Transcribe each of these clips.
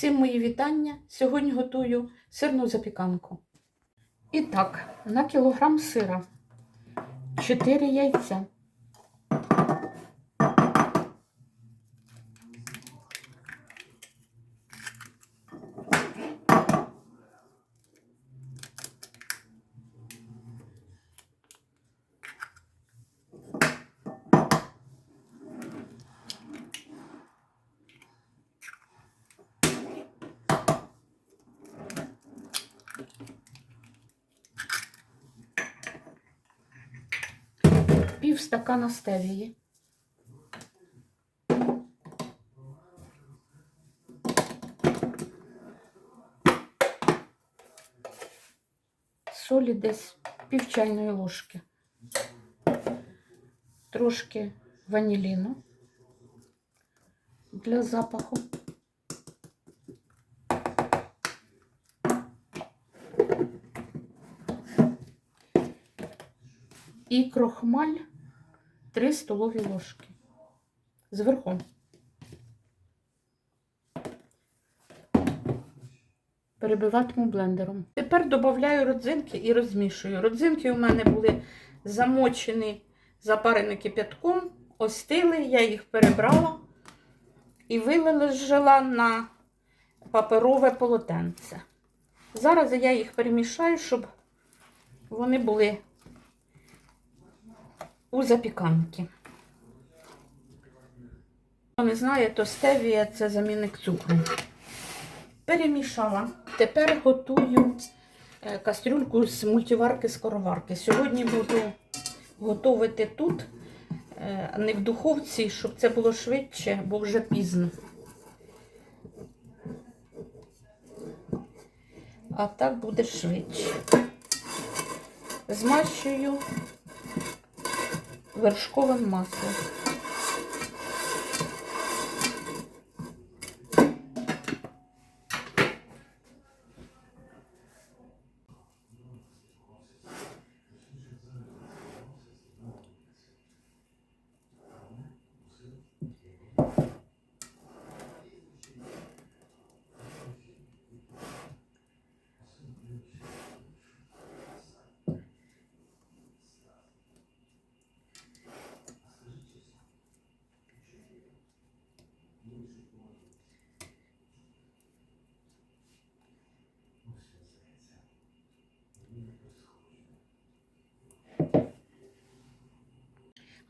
Всім мої вітання. Сьогодні готую сирну запіканку. І так, на кілограм сира 4 яйця. Пів стакана стевії. Солі десь пів чайної ложки. Трошки ваніліну для запаху. І крохмаль 3 столові ложки. Зверху. Перебиватиму блендером. Тепер додаю родзинки і розмішую. Родзинки у мене були замочені, запарені кип'ятком, остили, я їх перебрала і вилежала на паперове полотенце. Зараз я їх перемішаю, щоб вони були у запіканки. Хто не знає, то стевія це замінник цукру. Перемішала. Тепер готую е, кастрюльку з мультиварки скороварки. Сьогодні буду готувати тут, е, не в духовці, щоб це було швидше, бо вже пізно. А так буде швидше. Змащую вершковим маслом.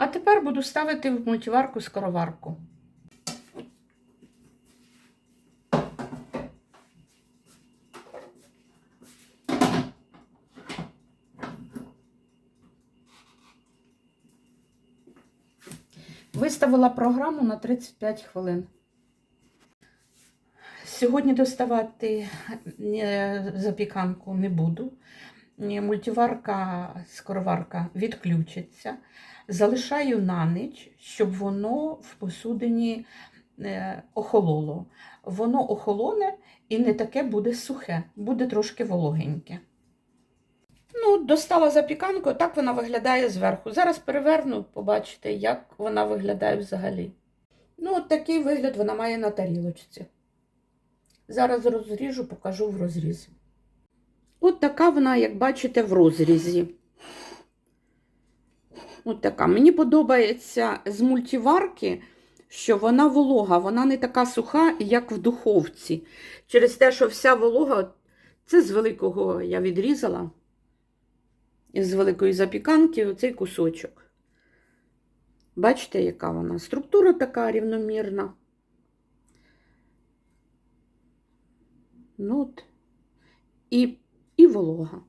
А тепер буду ставити в мультиварку скороварку. Виставила програму на 35 хвилин. Сьогодні доставати е, запіканку не буду. Мультиварка, скороварка відключиться. Залишаю на ніч, щоб воно в посудині е, охололо. Воно охолоне і не таке буде сухе, буде трошки вологеньке. Ну, достала запіканку, так вона виглядає зверху. Зараз переверну, побачите, як вона виглядає взагалі. Ну, от такий вигляд вона має на тарілочці. Зараз розріжу, покажу в розрізі. От така вона, як бачите, в розрізі. От така. Мені подобається з мультиварки, що вона волога, вона не така суха, як в духовці. Через те, що вся волога, це з великого я відрізала, з великої запіканки, оцей кусочок. Бачите, яка вона? Структура така рівномірна. Ну, от. І, і волога.